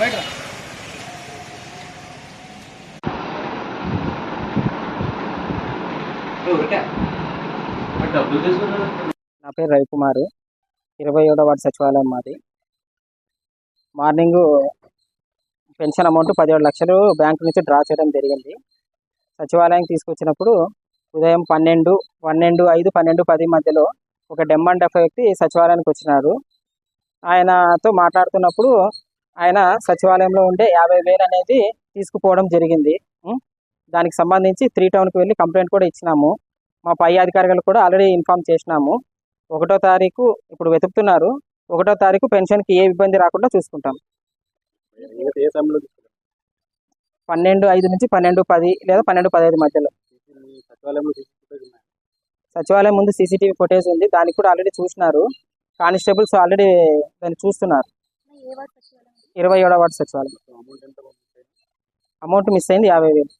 బయట నా పేరు రవికుమార్. ఇరవై ఏడో వార్డు సచివాలయం మాది. మార్నింగ్ పెన్షన్ అమౌంట్ పదిహేడు లక్షలు బ్యాంక్ నుంచి డ్రా చేయడం జరిగింది. సచివాలయం తీసుకొచ్చినప్పుడు ఉదయం పన్నెండు పన్నెండు ఐదు పన్నెండు పది మధ్యలో ఒక డెమ్మన్ డెఫ్ వ్యక్తి సచివాలయానికి వచ్చినాడు ఆయనతో మాట్లాడుతున్నప్పుడు ఆయన సచివాలయంలో ఉండే యాభై వేలు అనేది తీసుకుపోవడం జరిగింది? దానికి సంబంధించి త్రీ టౌన్కి వెళ్ళి కంప్లైంట్ కూడా ఇచ్చినాము. మా పై అధికారులు కూడా ఆల్రెడీ ఇన్ఫామ్ చేసినాము. ఒకటో తారీఖు ఇప్పుడు వెతుకుతున్నారు. ఒకటో తారీఖు పెన్షన్కి ఏ ఇబ్బంది రాకుండా చూసుకుంటాం. పన్నెండు ఐదు నుంచి పన్నెండు పది లేదా పన్నెండు పదహైదు మధ్యలో. సచివాలయం ముందు సీసీటీవీ ఫుటేజ్ ఉంది. దానికి కూడా ఆల్రెడీ చూసినారు. కానిస్టేబుల్స్ ఆల్రెడీ దాన్ని చూస్తున్నారు. ఇరవై ఏడవ వార్డు సచివాలయం. అమౌంట్ మిస్ అయింది యాభై వేలు.